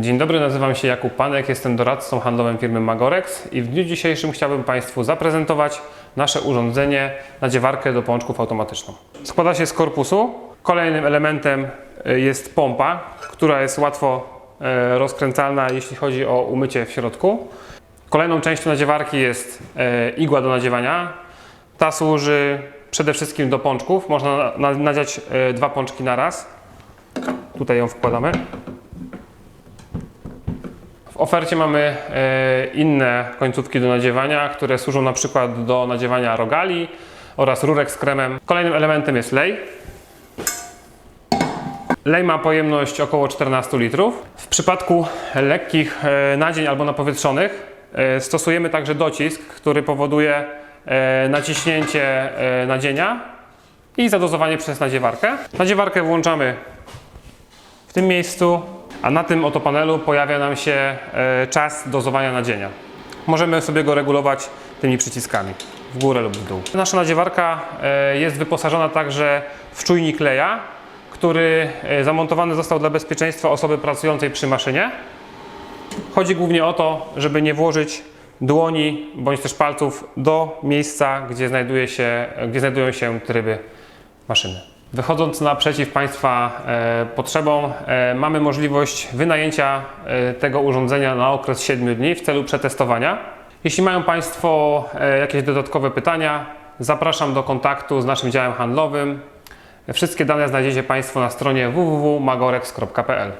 Dzień dobry, nazywam się Jakub Panek, jestem doradcą handlowym firmy Magorex i w dniu dzisiejszym chciałbym Państwu zaprezentować nasze urządzenie nadziewarkę do pączków automatyczną. Składa się z korpusu. Kolejnym elementem y, jest pompa, która jest łatwo e, rozkręcalna, jeśli chodzi o umycie w środku. Kolejną częścią nadziewarki jest e, igła do nadziewania. Ta służy przede wszystkim do pączków. Można na- na- nadziać e, dwa pączki na raz. Tutaj ją wkładamy. W ofercie mamy e, inne końcówki do nadziewania, które służą na przykład do nadziewania rogali oraz rurek z kremem. Kolejnym elementem jest lej. Lej ma pojemność około 14 litrów. W przypadku lekkich e, nadzień albo napowietrzonych e, stosujemy także docisk, który powoduje naciśnięcie nadzienia i zadozowanie przez nadziewarkę. Nadziewarkę włączamy w tym miejscu, a na tym oto panelu pojawia nam się e, czas dozowania nadzienia. Możemy sobie go regulować tymi przyciskami w górę lub w dół. Nasza nadziewarka e, jest wyposażona także w czujnik leja, który e, zamontowany został dla bezpieczeństwa osoby pracującej przy maszynie. Chodzi głównie o to, żeby nie włożyć dłoni bądź też palców do miejsca, gdzie, znajduje się, gdzie znajdują się tryby maszyny. Wychodząc naprzeciw Państwa e, potrzebom, e, mamy możliwość wynajęcia e, tego urządzenia na okres 7 dni w celu przetestowania. Jeśli mają Państwo jakieś dodatkowe pytania, zapraszam do kontaktu z naszym działem handlowym. Wszystkie dane znajdziecie Państwo na stronie www.magorex.pl.